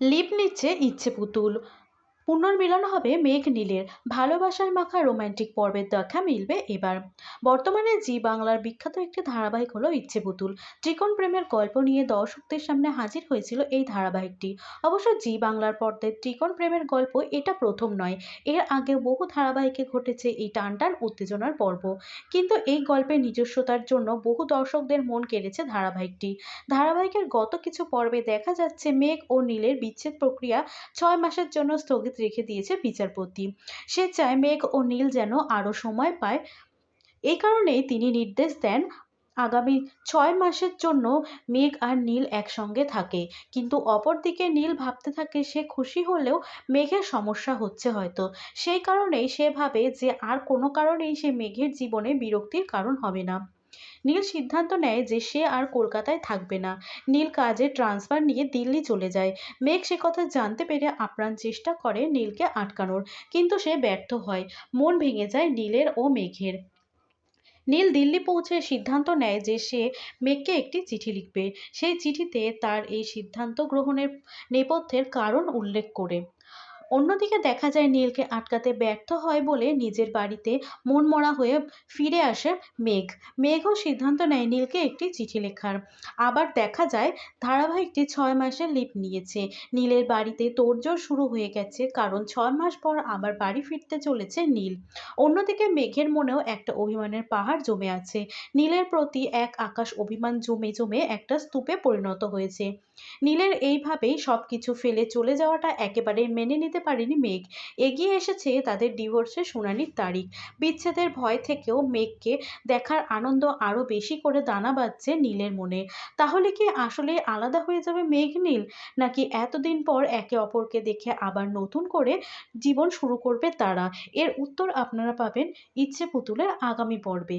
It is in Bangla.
লিপ নিচ্ছে ইচ্ছে পুতুল। পুনর্মিলন হবে মেঘ নীলের। ভালোবাসায় মাখা রোমান্টিক পর্বের দেখা মিলবে এবার। বর্তমানে জি বাংলার বিখ্যাত একটি ধারাবাহিক হলো ইচ্ছে পুতুল। ত্রিকোণ প্রেমের গল্প নিয়ে দর্শকদের সামনে হাজির হয়েছিল এই ধারাবাহিকটি। অবশ্য জি বাংলার পর্দায় ত্রিকোণ প্রেমের গল্প এটা প্রথম নয়। এর আগে বহু ধারাবাহিকে ঘটেছে এই টানটান উত্তেজনার পর্ব। কিন্তু এই গল্পের নিজস্বতার জন্য বহু দর্শকদের মন কেড়েছে ধারাবাহিকটি। ধারাবাহিকের গত কিছু পর্বে দেখা যাচ্ছে মেঘ ও নীলের বিচ্ছেদ প্রক্রিয়া ছয় মাসের জন্য স্থগিত রেখে দিয়েছে বিচারপতি। সে চায় মেঘ ও নীল যেন আরও সময় পায় এই কারণেই তিনি নির্দেশ দেন আগামী ছয় মাসের জন্য মেঘ আর নীল একসঙ্গে থাকে। কিন্তু অপরদিকে নীল ভাবতে থাকে সে খুশি হলেও মেঘের সমস্যা হচ্ছে হয়তো। সেই কারণেই সে ভাবে যে আর কোনো কারণেই সে মেঘের জীবনে বিরক্তির কারণ হবে না। নীল সিদ্ধান্ত নেয় যে সে আর কলকাতায় থাকবে না। নীল কাজের ট্রান্সফার নিয়ে দিল্লি চলে যায়। মেঘ সে কথা জানতে পেরে আপ্রাণ চেষ্টা করে নীলকে আটকানোর, কিন্তু সে ব্যর্থ হয়। মন ভেঙে যায় নীলের ও মেঘের। নীল দিল্লি পৌঁছে সিদ্ধান্ত নেয় যে সে মেঘকে একটি চিঠি লিখবে। সেই চিঠিতে তার এই সিদ্ধান্ত গ্রহণের নেপথ্যের কারণ উল্লেখ করে। অন্যদিকে দেখা যায় নীলকে আটকাতে ব্যর্থ হয় বলে নিজের বাড়িতে মনমরা হয়ে ফিরে আসে মেঘ। মেঘও সিদ্ধান্ত নেয় নীলকে একটি চিঠি লেখার। আবার দেখা যায়, ধারাবাহিকটি ছয় মাসের লিপ নিয়েছে। নীলের বাড়িতে তোড়জোড় শুরু হয়ে গেছে, কারণ ছয় মাস পর আবার বাড়ি ফিরতে চলেছে নীল। অন্যদিকে মেঘের মনেও একটা অভিমানের পাহাড় জমে আছে। নীলের প্রতি এক আকাশ অভিমান জমে জমে একটা স্তূপে পরিণত হয়েছে। নীলের এইভাবেই সব কিছু ফেলে চলে যাওয়াটা একেবারে মেনে নিতে পারেনি মেঘ। এগিয়ে এসেছে তাদের ডিভোর্সের শুনানির তারিখ। বিচ্ছেদের ভয় থেকেও মেঘকে দেখার আনন্দ আরও বেশি করে দানা বাঁধছে নীলের মনে। তাহলে কি আসলে আলাদা হয়ে যাবে মেঘ নীল? নাকি এতদিন পর একে অপরকে দেখে আবার নতুন করে জীবন শুরু করবে তারা? এর উত্তর আপনারা পাবেন ইচ্ছে পুতুলের আগামী পর্বে।